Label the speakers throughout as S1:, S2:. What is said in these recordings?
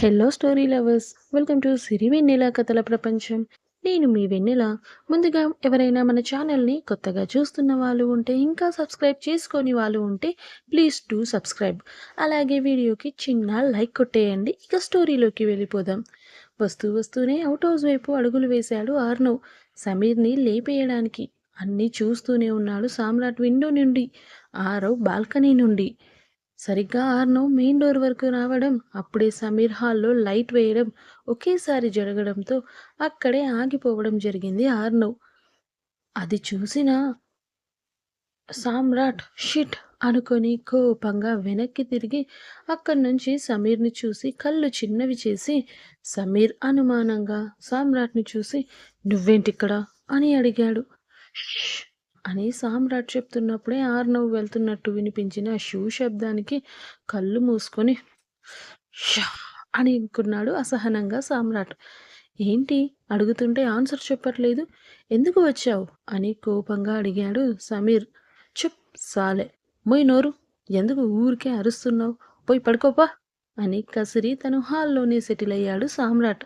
S1: Hello story lovers welcome to Siri Vennela కథల ప్రపంచం నేను మీ వెన్నెల. ముందుగా ఎవరైనా మన ఛానల్ని కొత్తగా చూస్తున్న వాళ్ళు ఉంటే ఇంకా సబ్స్క్రైబ్ చేసుకొని వాళ్ళు ఉంటే ప్లీజ్ టు సబ్స్క్రైబ్. అలాగే వీడియోకి చిన్న లైక్ కొట్టేయండి. ఇక స్టోరీలోకి వెళ్ళిపోదాం. వస్తూ వస్తూనే అవుట్ హౌస్ వైపు అడుగులు వేశాడు ఆర్నవ్ సమీర్ని లేపేయడానికి అన్నీ చూస్తూనే ఉన్నాడు సామ్రాట్ విండో నుండి ఆరవ్ బాల్కనీ నుండి. సరిగ్గా ఆర్నవ్ మెయిన్ డోర్ వరకు రావడం అప్పుడే సమీర్ హాల్లో లైట్ వేయడం ఒకేసారి జరగడంతో అక్కడే ఆగిపోవడం జరిగింది ఆర్నవ్ అది చూసిన సామ్రాట్ షిట్ అనుకొని కోపంగా వెనక్కి తిరిగి అక్కడి నుంచి సమీర్ని చూసి కళ్ళు చిన్నవి చేసి సమీర్ అనుమానంగా సామ్రాట్ని చూసి నువ్వేంటిక్కడ? అని అడిగాడు. అని సామ్రాట్ చెప్తున్నప్పుడే ఆర్నవ్ వెళ్తున్నట్టు వినిపించిన షూ శబ్దానికి కళ్ళు మూసుకొని షా అని అనుకున్నాడు అసహనంగా సామ్రాట్. ఏంటి? అడుగుతుంటే ఆన్సర్ చెప్పట్లేదు. ఎందుకు వచ్చావు? అని కోపంగా అడిగాడు సమీర్. చుప్ సాలే. మొయ్ నోరు. ఎందుకు ఊరికే అరుస్తున్నావు? పోయి పడుకోపా అని కసిరి తను హాల్లోనే సెటిల్ అయ్యాడు సామ్రాట్.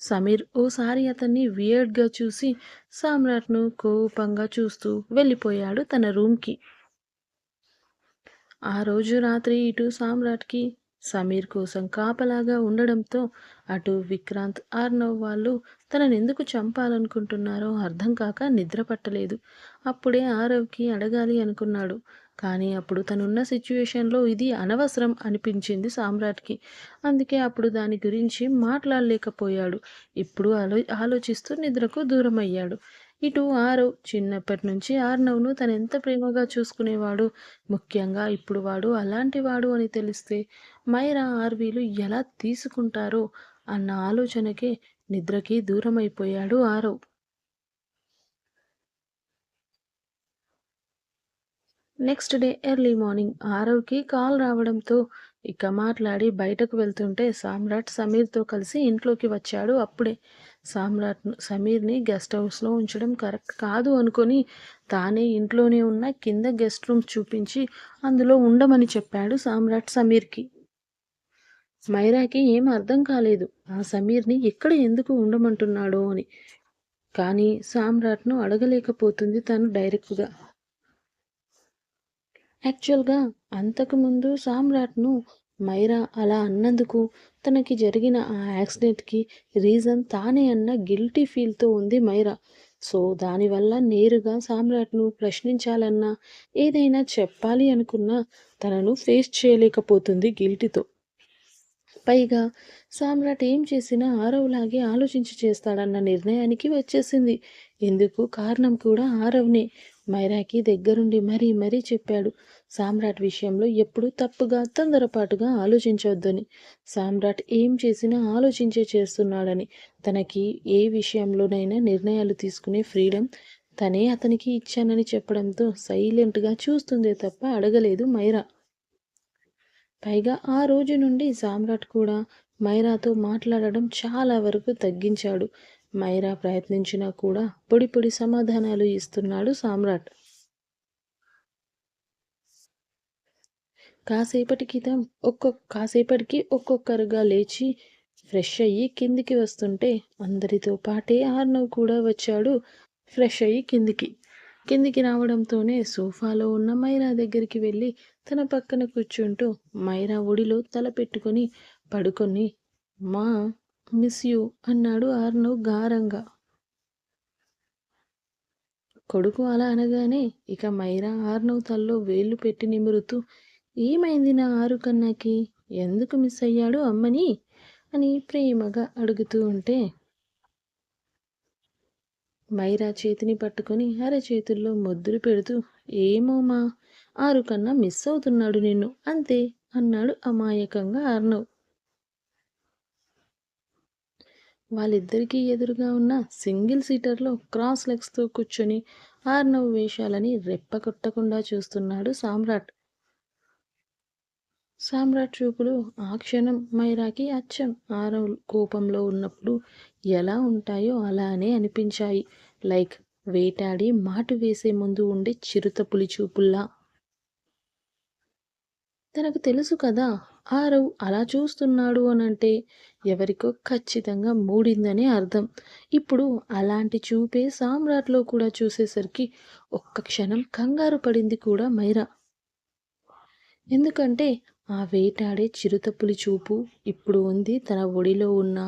S1: సమీర్ ఓసారి అతన్ని వియర్డ్గా చూసి సామ్రాట్ను కోపంగా చూస్తూ వెళ్ళిపోయాడు తన రూమ్కి. ఆ రోజు రాత్రి ఇటు సామ్రాట్కి సమీర్ కోసం కాపలాగా ఉండడంతో అటు విక్రాంత్ ఆర్నవ్ వాళ్ళు తనని ఎందుకు చంపాలనుకుంటున్నారో అర్థం కాక నిద్ర పట్టలేదు. అప్పుడే ఆరవ్కి అడగాలి అనుకున్నాడు. కానీ అప్పుడు తనున్న సిచ్యువేషన్లో ఇది అనవసరం అనిపించింది సామ్రాట్కి. అందుకే అప్పుడు దాని గురించి మాట్లాడలేకపోయాడు. ఇప్పుడు ఆలో ఆలోచిస్తూ నిద్రకు దూరమయ్యాడు. ఇటు ఆరవ్ చిన్నప్పటి నుంచి ఆర్నవ్ను తను ఎంత ప్రేమగా చూసుకునేవాడు? ముఖ్యంగా ఇప్పుడు వాడు అలాంటి వాడు అని తెలిస్తే మైరా ఆర్వీలు ఎలా తీసుకుంటారో అన్న ఆలోచనకే నిద్రకి దూరమైపోయాడు Aarav. Next day early morning ఆరవ్కి call రావడంతో ఇక మాట్లాడి బయటకు వెళ్తుంటే సామ్రాట్ సమీర్తో కలిసి ఇంట్లోకి వచ్చాడు. అప్పుడే సామ్రాట్ సమీర్ని గెస్ట్ హౌస్లో ఉంచడం కరెక్ట్ కాదు అనుకొని తానే ఇంట్లోనే ఉన్న కింద గెస్ట్ రూమ్ చూపించి అందులో ఉండమని చెప్పాడు సామ్రాట్ సమీర్కి. మైరాకి ఏం అర్థం కాలేదు. ఆ సమీర్ని ఎక్కడ ఎందుకు ఉండమంటున్నాడో అని. కానీ సామ్రాట్ను అడగలేకపోతుంది తను డైరెక్ట్గా. యాక్చువల్గా అంతకుముందు సామ్రాట్ను మైరా అలా అన్నందుకు తనకి జరిగిన ఆ యాక్సిడెంట్కి రీజన్ తానే అన్న గిల్టీ ఫీల్తో ఉంది మైరా. సో దానివల్ల నేరుగా సామ్రాట్ను ప్రశ్నించాలన్నా ఏదైనా చెప్పాలి అనుకున్నా తనను ఫేస్ చేయలేకపోతుంది గిల్టీతో. పైగా సామ్రాట్ ఏం చేసినా ఆరవ్లాగే ఆలోచించి చేస్తాడన్న నిర్ణయానికి వచ్చేసింది. ఎందుకు కారణం కూడా ఆరవ్నే. మైరాకి దగ్గరుండి మరీ మరీ చెప్పాడు. సామ్రాట్ విషయంలో ఎప్పుడూ తప్పుగా తొందరపాటుగా ఆలోచించవద్దని సామ్రాట్ ఏం చేసినా ఆలోచించే చేస్తున్నాడని. తనకి ఏ విషయంలోనైనా నిర్ణయాలు తీసుకునే ఫ్రీడమ్ తనే అతనికి ఇచ్చానని చెప్పడంతో సైలెంట్గా చూస్తుందే తప్ప అడగలేదు మైరా. పైగా ఆ రోజు నుండి సామ్రాట్ కూడా మైరాతో మాట్లాడడం చాలా వరకు తగ్గించాడు. మైరా ప్రయత్నించినా కూడా పొడి పొడి సమాధానాలు ఇస్తున్నాడు సామ్రాట్. కాసేపటి క్రితం ఒక్కొక్క కాసేపటికి ఒక్కొక్కరుగా లేచి ఫ్రెష్ అయ్యి కిందికి వస్తుంటే అందరితో పాటే ఆర్నవ్ కూడా వచ్చాడు ఫ్రెష్ అయ్యి కిందికి. కిందికి రావడంతోనే సోఫాలో ఉన్న మైరా దగ్గరికి వెళ్ళి తన పక్కన కూర్చుంటూ మైరా ఒడిలో తల పెట్టుకొని పడుకొని మా మిస్ యూ అన్నాడు ఆర్నవ్ గారంగా. కొడుకు అలా అనగానే ఇక మైరా ఆర్నవ్ తల్లో వేళ్ళు పెట్టి నిమురుతూ ఏమైంది నా ఆరు కన్నాకి? ఎందుకు మిస్ అయ్యాడు అమ్మని? అని ప్రేమగా అడుగుతూ ఉంటే మైరా చేతిని పట్టుకొని అరచేతుల్లో ముద్దులు పెడుతూ ఏమో మా ఆరు కన్నా మిస్ అవుతున్నాడు నిన్ను అంతే అన్నాడు అమాయకంగా ఆర్నవ్ వాళ్ళిద్దరికీ ఎదురుగా ఉన్న సింగిల్ సీటర్లో క్రాస్ లెగ్స్తో కూర్చొని ఆర్నవ్ వేషాలని రెప్పకొట్టకుండా చూస్తున్నాడు సామ్రాట్. సామ్రాట్ చూపులు ఆ క్షణం మైరాకి అచ్చం. ఆరవ్ కోపంలో ఉన్నప్పుడు ఎలా ఉంటాయో అలానే అనిపించాయి. లైక్ వేటాడి మాటు వేసే ముందు ఉండే చిరుత పులి చూపుల్లా తనకు తెలుసు కదా ఆరవ్ అలా చూస్తున్నాడు అనంటే ఎవరికో ఖచ్చితంగా మూడిందని అర్థం. ఇప్పుడు అలాంటి చూపే సామ్రాట్లో కూడా చూసేసరికి ఒక్క క్షణం కంగారు పడింది కూడా మైరా. ఎందుకంటే ఆ వేటాడే చిరుతపులి చూపు ఇప్పుడు ఉంది తన ఒడిలో ఉన్న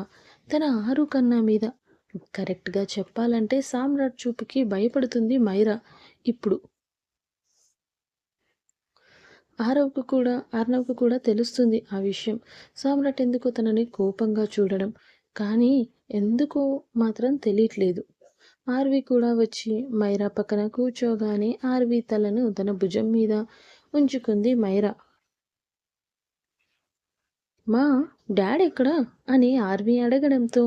S1: తన ఆరు కన్నా మీద. కరెక్ట్గా చెప్పాలంటే సామ్రాట్ చూపుకి భయపడుతుంది మైరా. ఇప్పుడు ఆరవ్కు కూడా ఆర్నవ్కు కూడా తెలుస్తుంది ఆ విషయం. సామ్రాట్ ఎందుకు తనని కోపంగా చూడడం. కానీ ఎందుకో మాత్రం తెలియట్లేదు. ఆర్వి కూడా వచ్చి మైరా పక్కన కూర్చోగానే ఆర్వి తలను తన భుజం మీద ఉంచుకుంది మైరా. మా డాడ్ ఎక్కడా అని ఆర్వి అడగడంతో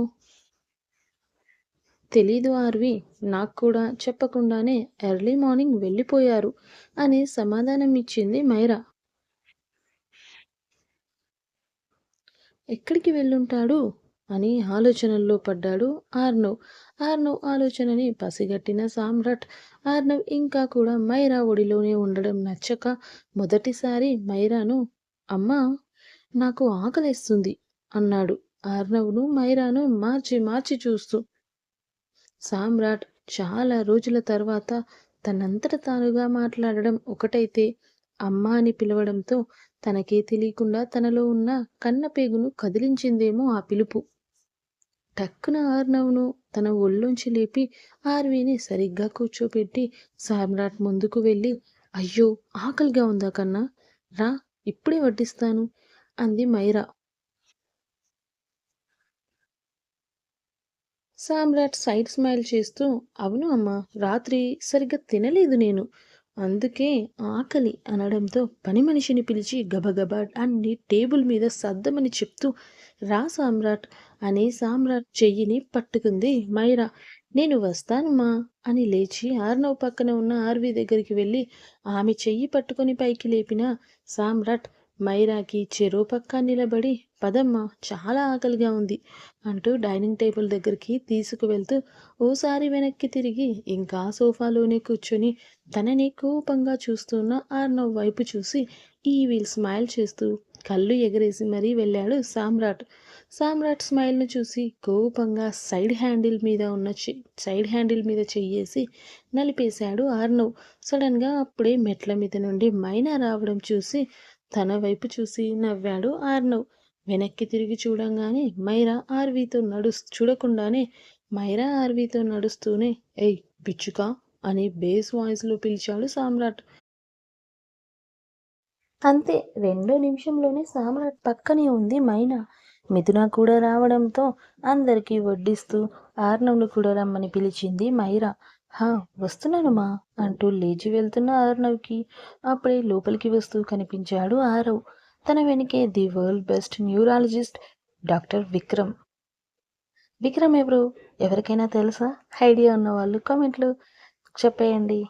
S1: తెలీదు ఆర్వి నాకు కూడా చెప్పకుండానే ఎర్లీ మార్నింగ్ వెళ్ళిపోయారు అని సమాధానం ఇచ్చింది మైరా. ఎక్కడికి వెళ్ళుంటాడు? అని ఆలోచనల్లో పడ్డాడు ఆర్నవ్ ఆర్నవ్ ఆలోచనని పసిగట్టిన సామ్రాట్. ఆర్నవ్ ఇంకా కూడా మైరా ఒడిలోనే ఉండడం నచ్చక మొదటిసారి మైరాను అమ్మా నాకు ఆకలేస్తుంది అన్నాడు. ఆర్నవ్ను మైరాను మార్చి మార్చి చూస్తూ సామ్రాట్ చాలా రోజుల తర్వాత తనంతట తానుగా మాట్లాడడం ఒకటైతే అమ్మ అని పిలవడంతో తనకే తెలియకుండా తనలో ఉన్న కన్నపేగును కదిలించిందేమో ఆ పిలుపు. టక్కున ఆర్నవ్ను తన ఒళ్ళోంచి లేపి ఆర్వీని సరిగ్గా కూర్చోపెట్టి సామ్రాట్ ముందుకు వెళ్ళి అయ్యో ఆకలిగా ఉందా కన్నా? రా ఇప్పుడే వడ్డిస్తాను అంది మైరా. సామ్రాట్ సైడ్ స్మైల్ చేస్తూ అవును అమ్మా రాత్రి సరిగ్గా తినలేదు నేను. అందుకే ఆకలి అనడంతో పని మనిషిని పిలిచి గబగబా అన్ని టేబుల్ మీద సర్దమని చెప్తూ రా సామ్రాట్ అని సామ్రాట్ చెయ్యిని పట్టుకుంది మైరా. నేను వస్తానమ్మా అని లేచి ఆర్నవ్ పక్కన ఉన్న ఆర్వి దగ్గరికి వెళ్ళి ఆమె చెయ్యి పట్టుకొని పైకి లేపిన సామ్రాట్ మైరాకి చెరో పక్క నిలబడి పదమ్మ చాలా ఆకలిగా ఉంది అంటూ డైనింగ్ టేబుల్ దగ్గరికి తీసుకువెళ్తూ ఓసారి వెనక్కి తిరిగి ఇంకా సోఫాలోనే కూర్చొని తనని కోపంగా చూస్తున్న ఆర్నవ్ వైపు చూసి ఈ వీల్ స్మైల్ చేస్తూ కళ్ళు ఎగరేసి మరీ వెళ్ళాడు సామ్రాట్. సామ్రాట్ స్మైల్ను చూసి కోపంగా సైడ్ హ్యాండిల్ మీద ఉన్న సైడ్ హ్యాండిల్ మీద చెయ్యేసి నలిపేశాడు ఆర్నవ్. సడన్గా అప్పుడే మెట్ల మీద నుండి మైనా రావడం చూసి తన వైపు చూసి నవ్వాడు ఆర్నవ్. వెనక్కి తిరిగి చూడంగానే మైరా ఆర్వీతో నడుస్తూ చూడకుండానే మైరా ఆర్వీతో నడుస్తూనే ఎయ్ పిచ్చుక అని బేస్ వాయిస్లో పిలిచాడు సామ్రాట్. అంతే రెండో నిమిషంలోనే సామ్రాట్ పక్కనే ఉంది మైనా. మిథున కూడా రావడంతో అందరికీ వడ్డిస్తూ ఆర్నవ్ను కూడా రమ్మని పిలిచింది మైరా. హా వస్తున్నానుమా అంటూ లేచి వెళ్తున్న ఆర్నవ్కి అప్పుడే లోపలికి వస్తూ కనిపించాడు ఆరవ్. తన వెనుకే the world best neurologist doctor Vikram. Vikram ఎవరు? ఎవరికైనా తెలుసా? ఐడియా ఉన్న వాళ్ళు కామెంట్లు చెప్పేయండి.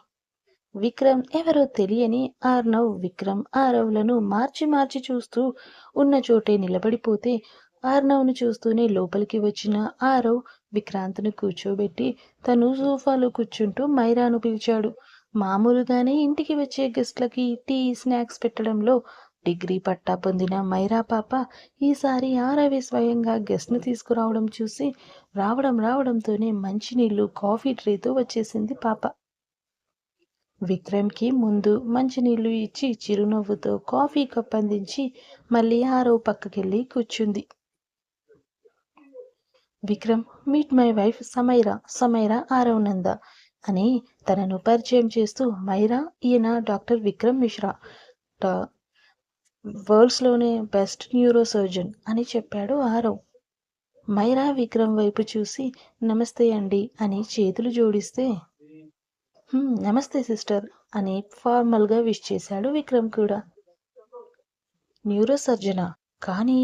S1: విక్రమ్ ఎవరో తెలియని ఆర్నవ్ విక్రమ్ ఆరవ్లను మార్చి మార్చి చూస్తూ ఉన్న చోటే నిలబడిపోతే ఆర్నవ్ను చూస్తూనే లోపలికి వచ్చిన ఆరవ్ విక్రాంత్ను కూర్చోబెట్టి తను సోఫాలో కూర్చుంటూ మైరాను పిలిచాడు. మామూలుగానే ఇంటికి వచ్చే గెస్ట్లకి టీ స్నాక్స్ పెట్టడంలో డిగ్రీ పట్టా పొందిన మైరా పాప ఈసారి ఆరవి స్వయంగా గెస్ట్ను తీసుకురావడం చూసి రావడం రావడంతోనే మంచినీళ్ళు కాఫీ ట్రేతో వచ్చేసింది పాప. విక్రమ్కి ముందు మంచినీళ్ళు ఇచ్చి చిరునవ్వుతో కాఫీ కప్ అందించి మళ్ళీ ఆరో పక్కకెళ్ళి కూర్చుంది. Vikram meet my wife Samaira Samaira Aarav Nanda అని తనను పరిచయం చేస్తూ మైరా ఈయన డాక్టర్ విక్రమ్ మిశ్రా వరల్డ్స్లోనే బెస్ట్ న్యూరో సర్జన్ అని చెప్పాడు ఆరవ్. మైరా విక్రమ్ వైపు చూసి నమస్తే అండి అని చేతులు జోడిస్తే నమస్తే సిస్టర్ అని ఫార్మల్గా విష్ చేశాడు విక్రమ్ కూడా. న్యూరో సర్జనా కానీ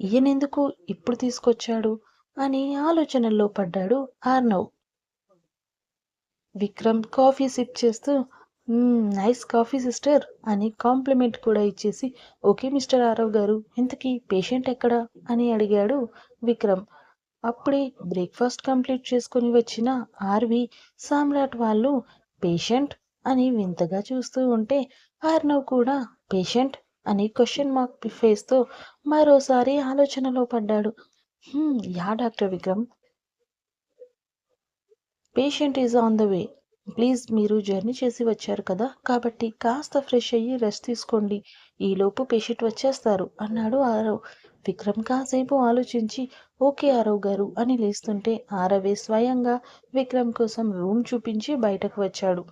S1: ఈయనెందుకు ఇప్పుడు తీసుకొచ్చాడు? అని ఆలోచనల్లో పడ్డాడు ఆర్నవ్. విక్రమ్ కాఫీ సిప్ చేస్తూ నైస్ కాఫీ సిస్టర్ అని కాంప్లిమెంట్ కూడా ఇచ్చేసి ఓకే మిస్టర్ ఆరవ్ గారు ఇంతకీ పేషెంట్ ఎక్కడా? అని అడిగాడు విక్రమ్. అప్పుడే బ్రేక్ఫాస్ట్ కంప్లీట్ చేసుకుని వచ్చిన ఆర్వి సామ్రాట్ వాళ్ళు పేషెంట్? అని వింతగా చూస్తూ ఉంటే ఆర్నవ్ కూడా పేషెంట్? అని క్వశ్చన్ మార్క్ ఫేస్తో మరోసారి ఆలోచనలో పడ్డాడు. Yeah doctor Vikram patient is on the way please మీరు జర్నీ చేసి వచ్చారు కదా? కాబట్టి కాస్త ఫ్రెష్ అయ్యి రెస్ట్ తీసుకోండి. ఈలోపు పేషెంట్ వచ్చేస్తారు అన్నాడు ఆరవ్. విక్రమ్ కాసేపు ఆలోచించి ఓకే ఆరవ్ గారు అని లేస్తుంటే ఆరవే స్వయంగా విక్రమ్ కోసం రూమ్ చూపించి బయటకు వచ్చాడు.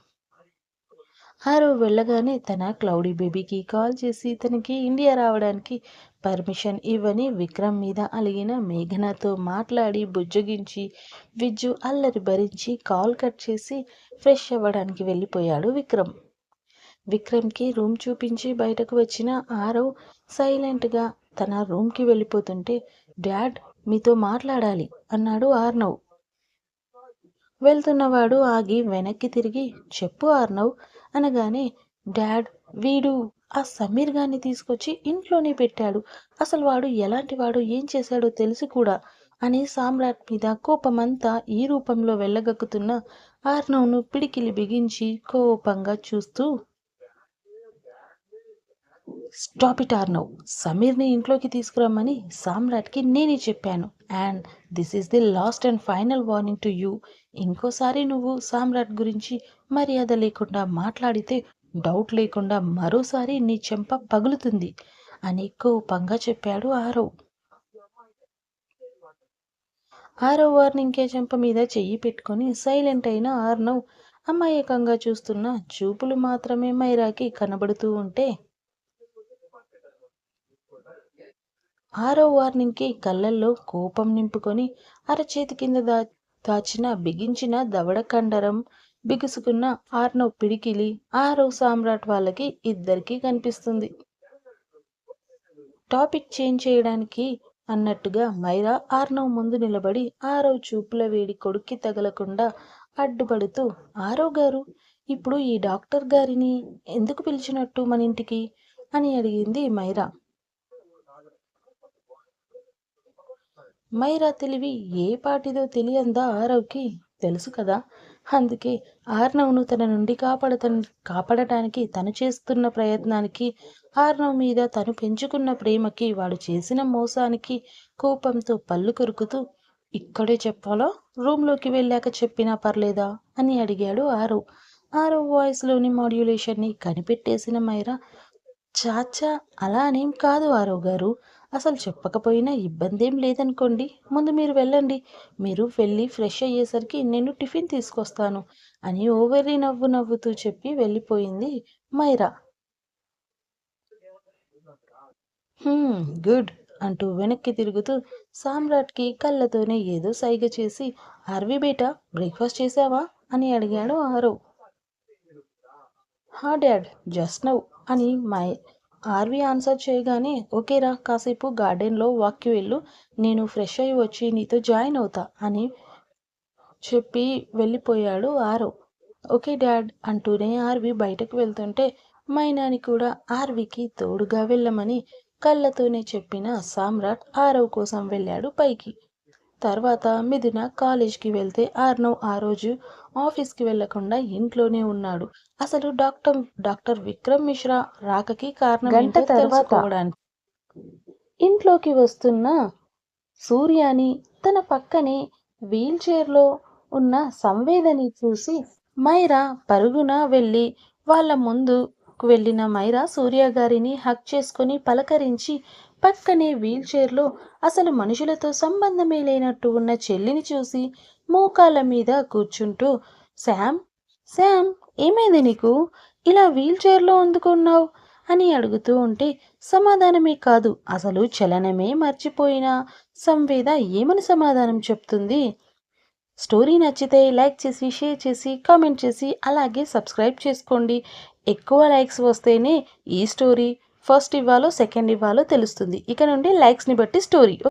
S1: ఆరవ్ వెళ్ళగానే తన క్లౌడీ బేబీకి కాల్ చేసి తనకి ఇండియా రావడానికి పర్మిషన్ ఇవ్వని విక్రమ్ మీద అలిగిన మేఘనతో మాట్లాడి బుజ్జగించి విజ్జు అల్లరి భరించి కాల్ కట్ చేసి ఫ్రెష్ అవ్వడానికి వెళ్ళిపోయాడు విక్రమ్. విక్రమ్కి రూమ్ చూపించి బయటకు వచ్చిన ఆరవ్ సైలెంట్గా తన రూమ్కి వెళ్ళిపోతుంటే డాడ్ మీతో మాట్లాడాలి అన్నాడు ఆర్నవ్. వెళ్తున్నవాడు ఆగి వెనక్కి తిరిగి చెప్పు ఆర్నవ్ అనగానే డాడ్ వీడు ఆ సమీర్ గారిని తీసుకొచ్చి ఇంట్లోనే పెట్టాడు. అసలు వాడు ఎలాంటి వాడు ఏం చేశాడో తెలిసి కూడా. అని సామ్రాట్ మీద కోపమంతా ఈ రూపంలో వెళ్ళగక్కుతున్న ఆర్నవ్ను పిడికిలి బిగించి కోపంగా చూస్తూ స్టాప్ ఇట్ ఆర్నవ్ సమీర్ని ఇంట్లోకి తీసుకురమ్మని సామ్రాట్కి నేనే చెప్పాను. And this is the last and final warning to you. ఇంకోసారి నువ్వు సామ్రాట్ గురించి మర్యాద లేకుండా మాట్లాడితే డౌట్ లేకుండా మరోసారి నీ చెంప పగులుతుంది అని కోపంగా చెప్పాడు ఆరవ్. ఆరవ్ వార్నింగ్కే చెంప మీద చెయ్యి పెట్టుకొని సైలెంట్ అయిన ఆర్నవ్ అమాయకంగా చూస్తున్న చూపులు మాత్రమే మైరాకి కనబడుతూ ఉంటే ఆరో వార్నింగ్కి కళ్ళల్లో కోపం నింపుకొని అరచేతి కింద దా దాచిన బిగించిన దవడ కండరం బిగుసుకున్న ఆర్నవ్ పిడికిలి ఆరవ్ సామ్రాట్ వాళ్ళకి ఇద్దరికీ కనిపిస్తుంది. టాపిక్ చేంజ్ చేయడానికి అన్నట్టుగా మైరా ఆర్నవ్ ముందు నిలబడి ఆరవ్ చూపుల వేడి కొడుక్కి తగలకుండా అడ్డుపడుతూ ఆరవ్ గారు ఇప్పుడు ఈ డాక్టర్ గారిని ఎందుకు పిలిచినట్టు మన ఇంటికి? అని అడిగింది మైరా. మైరా తెలివి ఏ పాటిదో తెలియందా ఆరవ్కి తెలుసు కదా. అందుకే ఆర్నవ్ను తన నుండి కాపాడత కాపాడటానికి తను చేస్తున్న ప్రయత్నానికి ఆర్నవ్ మీద తను పెంచుకున్న ప్రేమకి వాడు చేసిన మోసానికి కోపంతో పళ్ళు కొరుకుతూ ఇక్కడే చెప్పాలో? రూమ్లోకి వెళ్ళాక చెప్పినా పర్లేదా? అని అడిగాడు ఆరవ్. ఆరవ్ వాయిస్లోని మాడ్యులేషన్ని కనిపెట్టేసిన మైరా చాచా అలా అనేం కాదు ఆరవ్ గారు. అసలు చెప్పకపోయినా ఇబ్బంది ఏం లేదనుకోండి. ముందు మీరు వెళ్ళండి. మీరు వెళ్ళి ఫ్రెష్ అయ్యేసరికి నేను టిఫిన్ తీసుకొస్తాను అని ఓవరి నవ్వు నవ్వుతూ చెప్పి వెళ్ళిపోయింది మైరా. గుడ్ అంటూ వెనక్కి తిరుగుతూ సామ్రాట్కి కళ్ళతోనే ఏదో సైగ చేసి ఆర్వి బేట బ్రేక్ఫాస్ట్ చేసావా? అని అడిగాడు ఆరవ్ హా డాడ్ జస్ట్ నవ్ అని మై ఆర్వి ఆన్సర్ చేయగానే ఓకేరా కాసేపు గార్డెన్లో వాక్కి వెళ్ళు. నేను ఫ్రెష్ అయ్యి వచ్చి నీతో జాయిన్ అవుతా అని చెప్పి వెళ్ళిపోయాడు ఆరవ్ ఓకే డాడ్ అంటూనే ఆర్వి బయటకు వెళ్తుంటే మైనాని కూడా ఆర్వికి తోడుగా వెళ్ళమని కళ్ళతోనే చెప్పిన సామ్రాట్ ఆరవ్ కోసం వెళ్ళాడు పైకి. తర్వాత మిథున కాలేజ్కి వెళ్తే ఆర్నవ్ ఆ రోజు ఆఫీస్కి వెళ్ళకుండా ఇంట్లోనే ఉన్నాడు. అసలు డాక్టర్ డాక్టర్ విక్రమ్ మిశ్రా రాకకి కారణం
S2: గంట
S1: ఏంటో
S2: తర్వాత.
S1: తెలుసుకోవడానికి. ఇంట్లోకి వస్తున్న సూర్యాని తన పక్కనే వీల్ చైర్లో ఉన్న సంవేదని చూసి మైరా పరుగున వెళ్ళి వాళ్ళ ముందుకు వెళ్ళిన మైరా సూర్య గారిని హక్ చేసుకొని పలకరించి పక్కనే వీల్చైర్లో అసలు మనుషులతో సంబంధమే లేనట్టు ఉన్న చెల్లిని చూసి మోకాళ్ళ మీద కూర్చుంటూ శామ్ శామ్ ఏమైంది నీకు? ఇలా వీల్చైర్లో అందుకున్నావు అని అడుగుతూ ఉంటే సమాధానమే కాదు అసలు చలనమే మర్చిపోయిన సంవేద ఏమని సమాధానం చెప్తుంది? స్టోరీ నచ్చితే లైక్ చేసి షేర్ చేసి కామెంట్ చేసి అలాగే సబ్స్క్రైబ్ చేసుకోండి. ఎక్కువ లైక్స్ వస్తేనే ఈ స్టోరీ ఫస్ట్ ఇవ్వాలో సెకండ్ ఇవ్వాలో తెలుస్తుంది. ఇక నుండి లైక్స్ని బట్టి స్టోరీ.